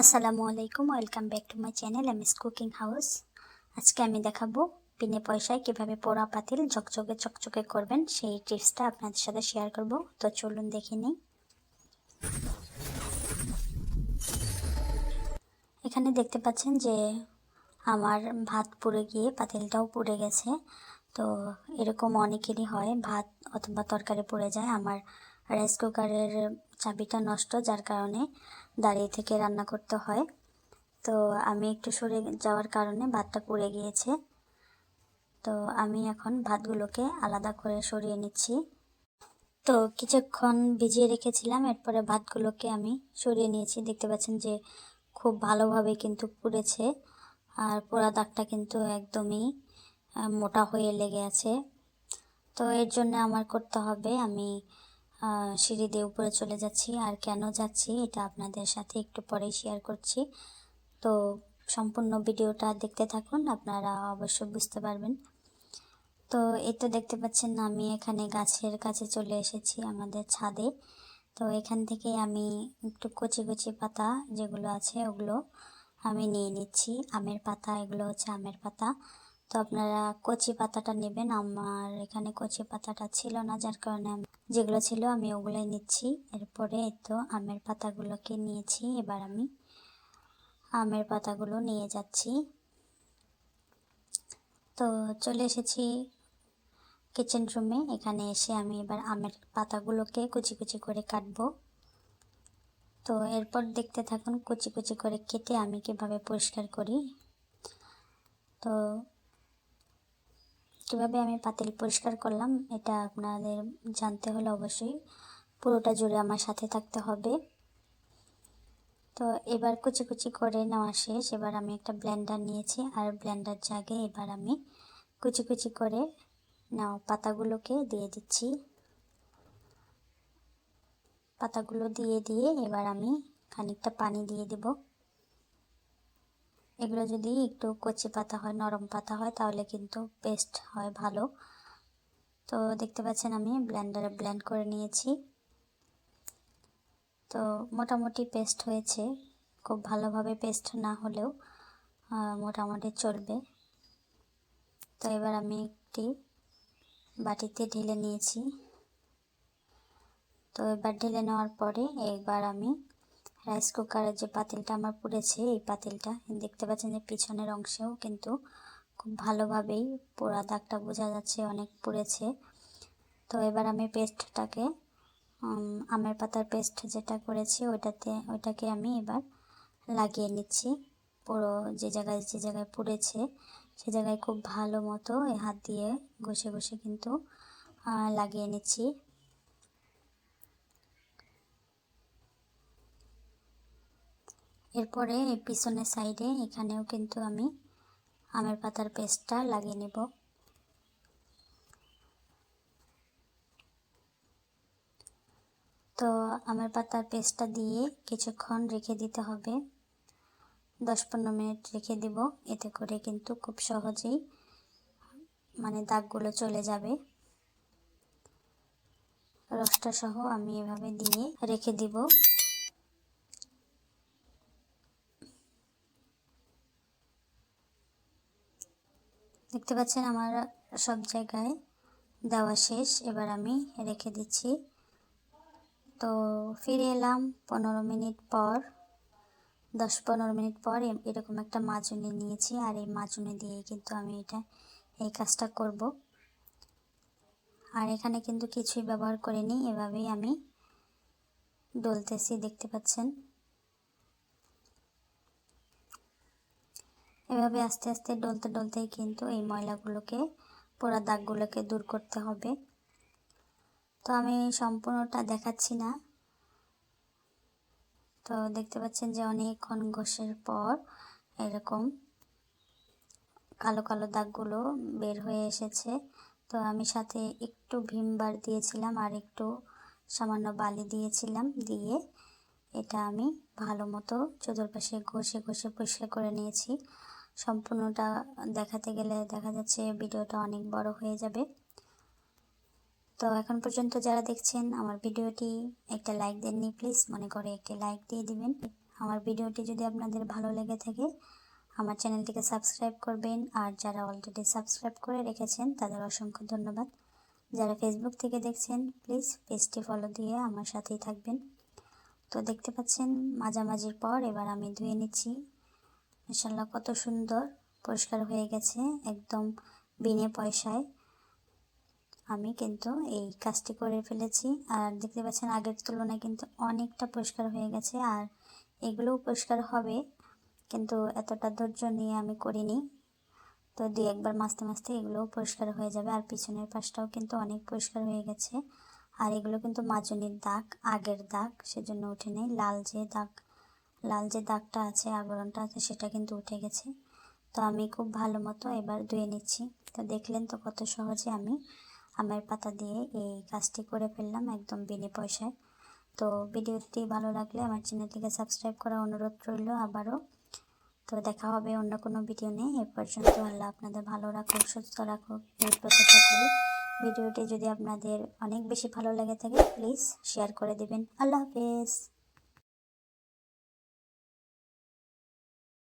আসসালামু আলাইকুম, welcome back to my channel M S cooking house আজকে আমি দেখাবো বিনে পয়সায় কীভাবে পোড়া পাতিল ঝকঝকে চকচকে করবেন, সেই টিপসটা আপনাদের সাথে শেয়ার করব। তো চলুন দেখে নিই। এখানে দেখতে পাচ্ছেন যে আমার ভাত পুড়ে গিয়ে পাতিলটাও পুড়ে গেছে। তো এরকম অনেকেরই হয়, ভাত অথবা তরকারি পুড়ে যায়। আমার রাইস কুকারের চাবিটা নষ্ট, যার কারণে দাঁড়িয়ে থেকে রান্না করতে হয়। তো আমি একটু সরে যাওয়ার কারণে ভাতটা পুড়ে গিয়েছে। তো আমি এখন ভাতগুলোকে আলাদা করে সরিয়ে নিচ্ছি। তো কিছুক্ষণ ভিজিয়ে রেখেছিলাম, এরপরে ভাতগুলোকে আমি সরিয়ে নিয়েছি। দেখতে পাচ্ছেন যে খুব ভালোভাবে কিন্তু পুড়েছে, আর পোড়া দাগটা কিন্তু একদমই মোটা হয়ে লেগে আছে। তো এর জন্য আমার করতে হবে, আমি সিঁড়ি দিয়ে উপরে চলে যাচ্ছি। আর কেন যাচ্ছি, এটা আপনাদের সাথে একটু পরেই শেয়ার করছি। তো সম্পূর্ণ ভিডিওটা দেখতে থাকুন, আপনারা অবশ্যই বুঝতে পারবেন। তো এই তো দেখতে পাচ্ছেন, আমি এখানে গাছের কাছে চলে এসেছি আমাদের ছাদে। তো এখান থেকে আমি একটু কচি কচি পাতা যেগুলো আছে ওগুলো আমি নিয়ে নিচ্ছি। আমের পাতা, এগুলো হচ্ছে আমের পাতা। তো আপনারা কচি পাতাটা নেবেন। আমার এখানে কচি পাতাটা ছিল না, যার কারণে যেগুলো ছিল আমি ওগুলোই নিচ্ছি। এরপরে তো আমের পাতাগুলোকে নিয়েছি, এবার আমি আমের পাতাগুলো নিয়ে যাচ্ছি। তো চলে এসেছি কিচেন রুমে এখানে এসে আমি এবার আমের পাতাগুলোকে কুচি কুচি করে কাটবো। তো এরপর দেখতে থাকুন কুচি কুচি করে কেটে আমি কীভাবে পরিষ্কার করি। তো কীভাবে আমি পাতিল পরিষ্কার করলাম, এটা আপনাদের জানতে হলে অবশ্যই পুরোটা জুড়ে আমার সাথে থাকতে হবে। তো এবার কুচি কুচি করে নেওয়া শেষ। এবার আমি একটা ব্লেন্ডার নিয়েছি, আর ব্লেন্ডার জাগে এবার আমি কুচি কুচি করে নাও পাতাগুলোকে দিয়ে দিচ্ছি। পাতাগুলো দিয়ে দিয়ে এবার আমি খানিকটা পানি দিয়ে দেবো। এগুলো যদি একটু কচি পাতা হয়, নরম পাতা হয়, তাহলে কিন্তু পেস্ট হয় ভালো। তো দেখতে পাচ্ছেন আমি ব্লেন্ডারে ব্লেন্ড করে নিয়েছি। তো মোটামুটি পেস্ট হয়েছে। খুব ভালোভাবে পেস্ট না হলেও মোটামুটি চলবে। তো এবার আমি একটি বাটিতে ঢেলে নিয়েছি। তো এবার ঢেলে নেওয়ার পরে এবার আমি রাইস কুকারের যে পাতিলটা আমার পুড়েছে, এই পাতিলটা দেখতে পাচ্ছেন যে পিছনের অংশেও কিন্তু খুব ভালোভাবেই পোড়া দাগটা বোঝা যাচ্ছে, অনেক পুড়েছে। তো এবার আমি পেস্টটাকে আমের পাতার পেস্ট যেটা করেছি, ওইটাতে, ওইটাকে আমি এবার লাগিয়ে নিচ্ছি। পুরো যে জায়গায় যে জায়গায় পুড়েছে, সে জায়গায় খুব ভালো মতো হাত দিয়ে ঘষে ঘষে কিন্তু লাগিয়ে নিচ্ছি। এরপরে পিছনের সাইডে এখানেও কিন্তু আমি আমের পাতার পেস্টটা লাগিয়ে নেব। তো আমের পাতার পেস্টটা দিয়ে কিছুক্ষণ রেখে দিতে হবে। দশ পনেরো মিনিট রেখে দিব। এতে করে কিন্তু খুব সহজেই মানে দাগগুলো চলে যাবে। রসটা সহ আমি এভাবে দিয়ে রেখে দিব। দেখতে পাচ্ছেন আমার সব জায়গায় দেওয়া শেষ। এবার আমি রেখে দিচ্ছি। তো ফিরে এলাম পনেরো মিনিট পর, দশ পনেরো মিনিট পর এরকম একটা মাজুনি নিয়েছি, আর এই মাজুনি দিয়ে কিন্তু আমি এটা, এই কাজটা করব। আর এখানে কিন্তু কিছুই ব্যবহার করিনি, এভাবেই আমি ডলতেছি, দেখতে পাচ্ছেন। এভাবে আস্তে আস্তে ডলতে ডলতেই কিন্তু এই ময়লাগুলোকে, পোড়া দাগগুলোকে দূর করতে হবে। তো আমি সম্পূর্ণটা দেখাচ্ছি না। তো দেখতে পাচ্ছেন যে অনেকক্ষণ ঘষের পর এরকম কালো কালো দাগগুলো বের হয়ে এসেছে। তো আমি সাথে একটু ভীমবার দিয়েছিলাম আর একটু সামান্য বালি দিয়েছিলাম দিয়ে এটা আমি ভালো মতো চতুর্পাশে ঘষে ঘষে পরিষ্কার করে নিয়েছি। সম্পূর্ণটা দেখাতে গেলে দেখা যাচ্ছে ভিডিওটা অনেক বড় হয়ে যাবে। তো এখন পর্যন্ত যারা দেখছেন, আমার ভিডিওটি একটা লাইক দেননি প্লিজ মনে করে একটি লাইক দিয়ে দিবেন। আমার ভিডিওটি যদি আপনাদের ভালো লেগে থাকে, আমার চ্যানেলটিকে সাবস্ক্রাইব করবেন। আর যারা অলরেডি সাবস্ক্রাইব করে রেখেছেন, তাদের অসংখ্য ধন্যবাদ। যারা ফেসবুক থেকে দেখছেন প্লিজ পেজটি ফলো দিয়ে আমার সাথেই থাকবেন। তো দেখতে পাচ্ছেন, মাঝামাঝির পর এবার আমি ধুয়ে নিচ্ছি। ইনশাল্লাহ কত সুন্দর। পরিষ্কার হয়ে গেছে একদম বিনে পয়সায়। আমি কিন্তু এই কাজটি করে ফেলেছি। আর দেখতে পাচ্ছেন, আগের তুলনায় কিন্তু অনেকটা পরিষ্কার হয়ে গেছে। আর এগুলোও পরিষ্কার হবে, কিন্তু এতটা ধৈর্য নিয়ে আমি করিনি। তো দুই একবার মাসতে মাসতে এগুলোও পরিষ্কার হয়ে যাবে। আর পিছনের পাশটাও কিন্তু অনেক পরিষ্কার হয়ে গেছে। আর এগুলো কিন্তু মাজনির দাগ, আগের দাগ, সেজন্য উঠে নেই। লাল যে দাগ লাল যে দাগটা আছে, আবরণটা আছে, সেটা কিন্তু উঠে গেছে। তো আমি খুব ভালো মতো এবার ধুয়ে নিচ্ছি। তো দেখলেন তো কত সহজে আমি আমের পাতা দিয়ে এই কাজটি করে ফেললাম একদম বিনে পয়সায়। তো ভিডিওটি ভালো লাগলে আমার চ্যানেলটিকে সাবস্ক্রাইব করার অনুরোধ রইল আবারও। তো দেখা হবে অন্য কোনো ভিডিও নেই এ পর্যন্ত আল্লাহ আপনাদের ভালো রাখুক, সুস্থ রাখুক এই প্রত্যাশা করি ভিডিওটি যদি আপনাদের অনেক বেশি ভালো লেগে থাকে প্লিজ শেয়ার করে দেবেন। আল্লাহ হাফেজ।